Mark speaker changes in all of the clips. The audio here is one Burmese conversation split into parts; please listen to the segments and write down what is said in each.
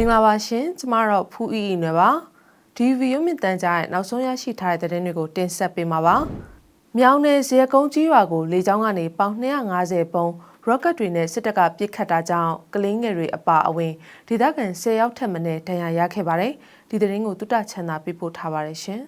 Speaker 1: င်္ဂလာပါရှင်ကျမတော့ဖူးအီအီနွယ်ပါဒီဗီယိုမြင့်တန်းကြားရဲ့နောက်ဆုံးရရှိထားတဲ့သတင်းတွေကိုတင်ဆက်ပေးမှာပါမြောင်းနယ်ဇေယကုန်းကြီးရွာကိုလေကြောင်းကနေပေါင်250ပုံရော့ကတ်တွေနဲ့စစ်တပ်ကပစ်ခတ်တာကြောင့်ကလင်းငယ်တွေအပါအဝင်ဒေသခံ10ယောက်ထက်မနည်းဒဏ်ရာရခဲ့ပါတယ်ဒီသတင်းကိုတုတ္တချန်သာပြပို့ထားပါတယ်ရှင်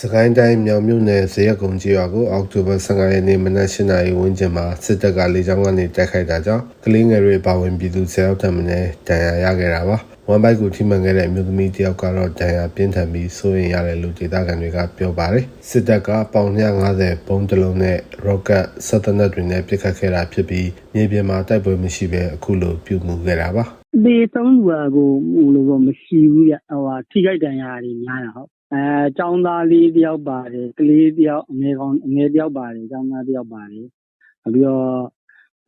Speaker 2: စကိုင်းတိုင်းမြောင်မြို့နယ်ဇေယျကုံကြီးရွာကိုအောက်တိုဘာ15ရက်နေ့မနက်၈နာရီဝန်းကျင်မှာစစ်တပ်ကလေကြောင်းကနေတိုက်ခိုက်တာကြောင့်ကလေးငယ်တွေပါဝင်ပြည်သူ10ယောက်ထပ်မံဒဏ်ရာရခဲ့တာပါ။ဝမ်ဘိုက်ကိုထိမှန်ခဲ့တဲ့အမျိုးသမီးတစ်ယောက်ကတော့ဒဏ်ရာပြင်းထန်ပြီးစိုးရင်ရတယ်လို့ဒေသခံတွေကပြောပါတယ်။စစ်တပ်ကပေါင်250ပုံးတစ်လုံးနဲ့ရော့ကတ်ဆက်တနက်တွေနဲ့ပစ်ခတ်ခဲ့တာဖြစ်ပြီးမြေပြင်မှာတိုက်ပွဲမရှိဘဲအခုလိုပြုမှုခဲ့တာပါ။
Speaker 3: သေဆုံးသူကကိုဟိုလိုပေါ့မရှိဘူးဗျဟိုဟာထိခိုက်ဒဏ်ရာတွေများတာဟုတ် အဲចောင်းသားလေးတယောက်ပါတယ်ကလေးတယောက်အငယ်ကောင်အငယ်တယောက်ပါတယ်ចောင်းသားတယောက်ပါတယ်နောက်ပြီးတော့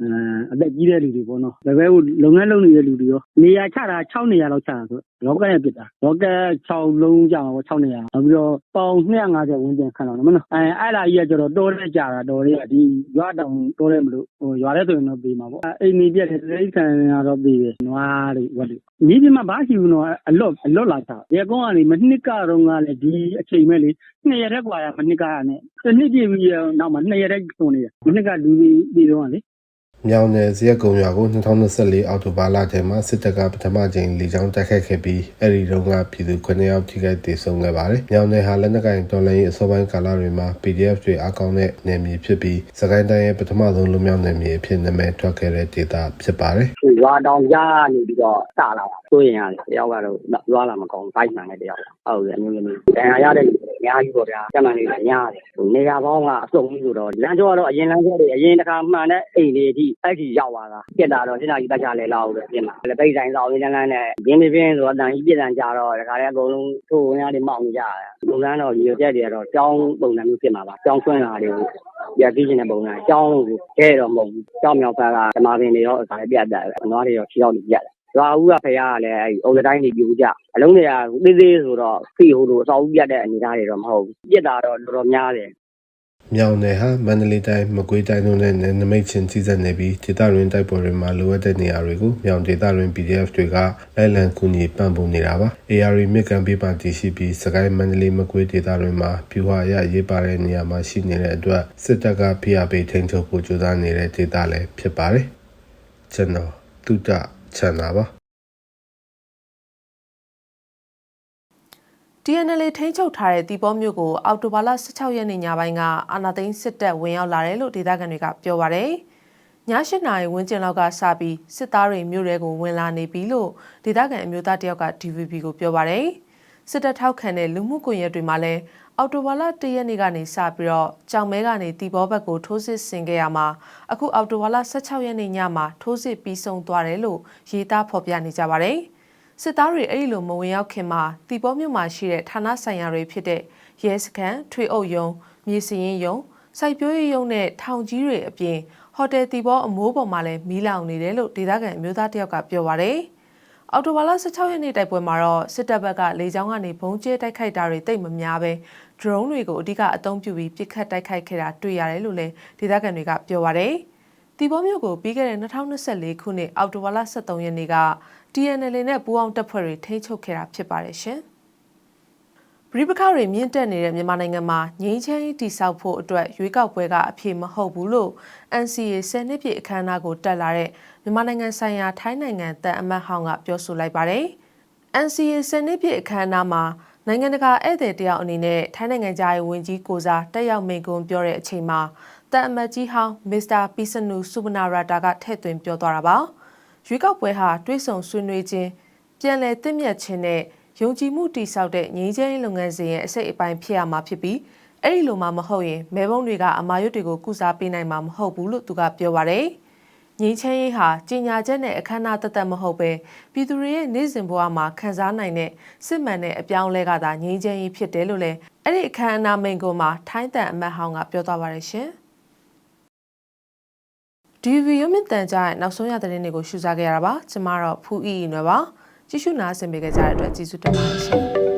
Speaker 3: အဲအသက်ကြီးတဲ့လူတွေပေါ့နော်ဒါပေမဲ့လုပ်ငန်းလုပ်နေတဲ့လူတွေရောနေရာချတာ6နေရာလောက်ချတာဆိုရောကက်နဲ့ပစ်တာရောကက်6လုံးကြာမှာပေါ့6နေရာနောက်ပြီးတော့ပေါင်250ဝန်းကျင်ခန့်လောက်နော်မနော်အဲအဲ့လာကြီးကကျတော့တော်တဲ့ကြာတာတော်တဲ့ဒီရွာတောင်တော်တဲ့မလို့ဟိုရွာတဲ့ဆိုရင်တော့ပြေးမှာပေါ့အိမ်နေပြက်တဲ့တိရစ္ဆာန်ကတော့ပြေးတယ်နွားတွေဝက်တွေ မြေပြင်မှာဘာရှိဘူးနော်အလွတ်အလွတ်လာတာရေကုန်းကနေမနှစ်ကတော့ကလည်းဒီအချိန်မဲ့လေနှစ်ရက်တည်းกว่าရမနှစ်ကရနဲ့တစ်နှစ်ပြည့်ပြီးနောက်မှာနှစ်ရက်တည်းကုန်နေတယ်မနှစ်ကလူကြီးပြီးတော့ကလေ
Speaker 2: မြောင်နယ်ဇရက်ကုံရွာကို2024အောက်တိုဘာလထဲမှာစစ်တပ်ကပထမကြိမ်လေကြောင်းတိုက်ခိုက်ခဲ့ပြီးအဲ့ဒီတုန်းကပြည်သူ9ယောက်ထိခိုက်ဒေဆုံးခဲ့ပါတယ်။မြောင်နယ်ဟာလက်နက်ကင်တော်လိုင်းရေးအစောပိုင်းကာလတွေမှာ PDF တွေအကောင့်နဲ့နယ်မြေဖြစ်ပြီးစကိုင်းတိုင်းရဲ့ပထမဆုံးလူမျိုးနယ်မြေအဖြစ်နာမည်ထွက်ခဲ့တဲ့ဒေသဖြစ်ပါတယ်
Speaker 4: ရွာတောင်ကြားနေပြီးတော့စလာတာဆိုရင်ရတယ်တယောက်ကတော့ရွာလာမကောင်းဘိုက်မှန်တဲ့တယောက်ဟုတ်တယ်အမျိုးမျိုးဒဏ်ရာရတဲ့လူတွေအများကြီးပေါ့ဗျာကျမှန်လေးလည်းညားတယ်နေရာပေါင်းကအစုံကြီးဆိုတော့လမ်းကျောကတော့အရင်လမ်းကျောတွေအရင်တစ်ခါမှန်တဲ့အိမ်တွေအထိအဲ့ဒီရောက်သွားတာပြက်တာတော့စဉ်းစားကြီးတက်ကြလဲလောက်ပဲပြင်လာလက်ပိတ်ဆိုင်ဆောင်ရင်းလန်းနဲ့ရင်းနေပြင်းဆိုတော့တန်ကြီးပြက်တန်ကြတော့ဒါခါလေးအကုန်လုံးထိုးဝင်ရတွေမောက်နေကြတယ်လူလန်းတော့ရေပြက်တွေကတော့ကြောင်းပုံစံမျိုးဖြစ်မှာပါကြောင်းဆွင်းလာတွေကိုပြက်ပြီးနေတဲ့ပုံစံကြောင်းကိုကျဲတော့မဟုတ်ဘူးကြောင်းမြောက်ဘက်ကဓမ္မပင်တွေရောဒါလည်းပြတ်တယ်နွားတွေရောခြေထောက်တွေပြတ်တယ်ရွာဦးကဖရာကလည်းအဲ့အုံတိုင်းနေပြူကြအလုံးတွေကသေးသေးဆိုတော့ဖီဟိုလိုအစောဦးပြတ်တဲ့အနေအထားတွေတော့မဟုတ်ဘူးပြစ်တာတော့တော်တော်များတယ်။
Speaker 2: မြောင်နယ်ဟာမန္တလေးတိုင်းမကွေးတိုင်းတို့နဲ့နယ်နိမိတ်ချင်းကြီးစပ်နေပြီးဒေသတွင်းတိုက်ပွဲတွေမှာလိုအပ်တဲ့နေရာတွေကိုမြောင်ဒေသတွင်း PDF တွေကလိုက်လံကူညီပံ့ပိုးနေတာပါ။ AR မြစ်ကံပေးပါတည်ရှိပြီးစကိုင်းမန္တလေးမကွေးဒေသတွေမှာပြူဟာရရေးပါတဲ့နေရာမှာရှိနေတဲ့အတွက်စစ်တပ်ကဖိအားပေးထိန်းချုပ်ဖို့ကြိုးစားနေတဲ့ဒေသလည်းဖြစ်ပါတယ်။ကျွန်တော်တုဒ္ဒချန်တာပါ
Speaker 1: TNL ထိန်းချုပ်ထားတဲ့တီဘောမြို့ကိုအောက်တိုဘာလ16ရက်နေ့ညပိုင်းကအာနာသိန်းစစ်တပ်ဝင်ရောက်လာတယ်လို့ဒေသခံတွေကပြောပါရယ်။ည8နာရီဝန်းကျင်လောက်ကစပြီးစစ်သားတွေမြို့ထဲကိုဝင်လာနေပြီလို့ဒေသခံအမျိုးသားတယောက်က DVB ကိုပြောပါရယ်။စစ်တပ်ထောက်ခံတဲ့လူမှုကွန်ရက်တွေမှာလည်းအော်တိုဘာလ၁ရက်နေ့ကနေစပြီးတော့ကြောင်မဲကနေတီဘောဘက်ကိုထိုးစစ်ဆင်ခဲ့ရမှာအခုအော်တိုဘာလ16ရက်နေ့ညမှာထိုးစစ်ပြီးဆုံးသွားတယ်လို့ရေးသားဖော်ပြနေကြပါတယ်။ စစ်သားတွေအဲ့ဒီလိုမဝင်ရောက်ခင်မှာတီဘောမြို့မှာရှိတဲ့ဌာနဆိုင်ရာတွေဖြစ်တဲ့ရဲစခန်းထွေအုပ်ရုံးမြေစရင်ရုံးစိုက်ပျိုးရေးရုံးနဲ့ထောင်ကြီးတွေအပြင်ဟိုတယ်တီဘောအမိုးပေါ်မှာလည်းမီးလောင်နေတယ်လို့ဒေသခံအမျိုးသားတယောက်ကပြောပါရယ်။အော်တိုဘာလ16ရက်နေ့တိုက်ပွဲမှာတော့စစ်တပ်ဘက်ကလေကြောင်းကနေဘုံကျဲတိုက်ခိုက်တာတွေတိတ်မများပဲ drone တွေကိုအဓိကအသုံးပြုပြီးပစ်ခတ်တိုက်ခိုက်ခဲ့တာတွေ့ရတယ်လို့လည်းဒေသခံတွေကပြောပါရယ်။တီဘောမြို့ကိုပြီးခဲ့တဲ့2024ခုနှစ်အောက်တိုဘာလ23ရက်နေ့က TNL နဲ့ပူးပေါင်းတပ်ဖွဲ့တွေထိန်းချုပ်ခဲ့တာဖြစ်ပါတယ်ရှင်။ပြည်ပခါတွေမြင့်တက်နေတဲ့မြန်မာနိုင်ငံမှာငြိမ်းချမ်းရေးတည်ဆောက်ဖို့အတွက်ရွေးကောက်ပွဲကအဖြစ်မဟုတ်ဘူးလို့ NCA 10နှစ်ပြည့်အခမ်းအနားကိုတက်လာတဲ့မြန်မာနိုင်ငံဆိုင်ရာထိုင်းနိုင်ငံတန်အမတ်ဟောင်းကပြောဆိုလိုက်ပါတယ်။ NCA 10နှစ်ပြည့်အခမ်းအနားမှာနိုင်ငံတကာဧည့်သည်တယောက်အနေနဲ့ထိုင်းနိုင်ငံသားရေးဝန်ကြီးကိုစားတက်ရောက်မိန့်ခွန်းပြောတဲ့အချိန်မှာတန်အမတ်ကြီးဟောင်းမစ္စတာပီစနူစုဗနာရာတာကထည့်သွင်းပြောသွားတာပါ ရွေးကောက်ပွဲဟာတွေးဆောင်ဆွေးနွေးခြင်းပြန်လည်တင့်မြတ်ခြင်းနဲ့ယုံကြည်မှုတည်ဆောက်တဲ့ငြိမ်းချမ်းရေးလုပ်ငန်းစဉ်ရဲ့အစိတ်အပိုင်းဖြစ်ရမှာဖြစ်ပြီးအဲ့ဒီလိုမှမဟုတ်ရင်မဲဘုံတွေကအမာရွတ်တွေကိုကုစားပေးနိုင်မှာမဟုတ်ဘူးလို့သူကပြောပါတယ်ငင်းချမ်းရေးဟာကြီးညာချက်နဲ့အခမ်းအနားတသက်မဟုတ်ပဲပြည်သူတွေရဲ့နေ့စဉ်ဘဝမှာခံစားနိုင်တဲ့စစ်မှန်တဲ့အပြောင်းလဲကသာငြိမ်းချမ်းရေးဖြစ်တယ်လို့လည်းအဲ့ဒီအခမ်းအနားမိန့်ခွန်းမှာထိုင်းတန်အမတ်ဟောင်းကပြောသွားပါတယ်ရှင် ဒီဗီယိုမြင့်တန်ကြားရဲ့နောက်ဆုံးရသတင်းတွေကိုရှုစားခဲ့ရတာပါကျမတော့ဖူးအီအီနွယ်ပါကြည့်ရှုနားဆင်ပေးကြတဲ့အတွက်ကျေးဇူးတင်ပါတယ်ရှင်